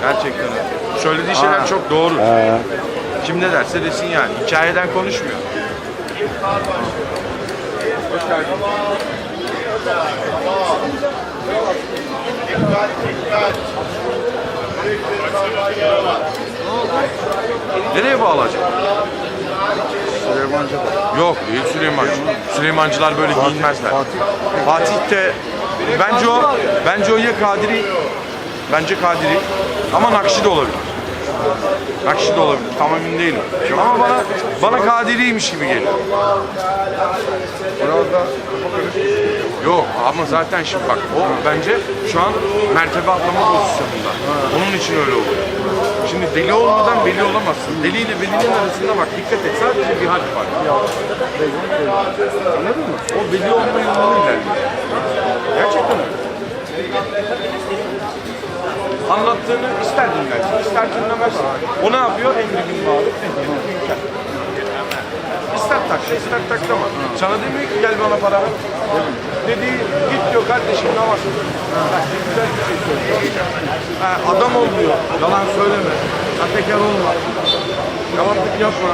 Gerçekten öyle. Söylediği şeyler çok doğru. He. Kim ne derse desin yani. Hikayeden konuşmuyor. Hoş geldin. Nereye bağlayacak? Süleymancı. Yok değil Süleymancı. Süleymancılar böyle giyinmezler. Fatih. Fatih de bence o bence o ya Kadiri bence Kadiri ama Nakşi de olabilir. Nakşi de olabilir. Tam emin değilim. Ama bana bana Kadiri'ymiş gibi geliyor. Biraz da Yok ama zaten şimdi bak o bence şu an mertebe atlama pozisyonunda. Onun için öyle oluyor. Şimdi deli olmadan veli olamazsın. Deli ile velinin arasında bak dikkat et sadece bir harf var. Anladın mı? O veli olma yolunu ilerliyor. Gerçekten öyle. Anlattığını ister dinlersin, ister dinlemezsin. O ne yapıyor? Emri maruf, nehy anil münker. İster takla, ister taklama. Sana demiyor ki gel bana para ver. Dediği git diyor kardeşim ne güzel bir şey söylüyor. Adam ol diyor. Yalan söyleme. Sahtekar olma. Yalanlık yapma.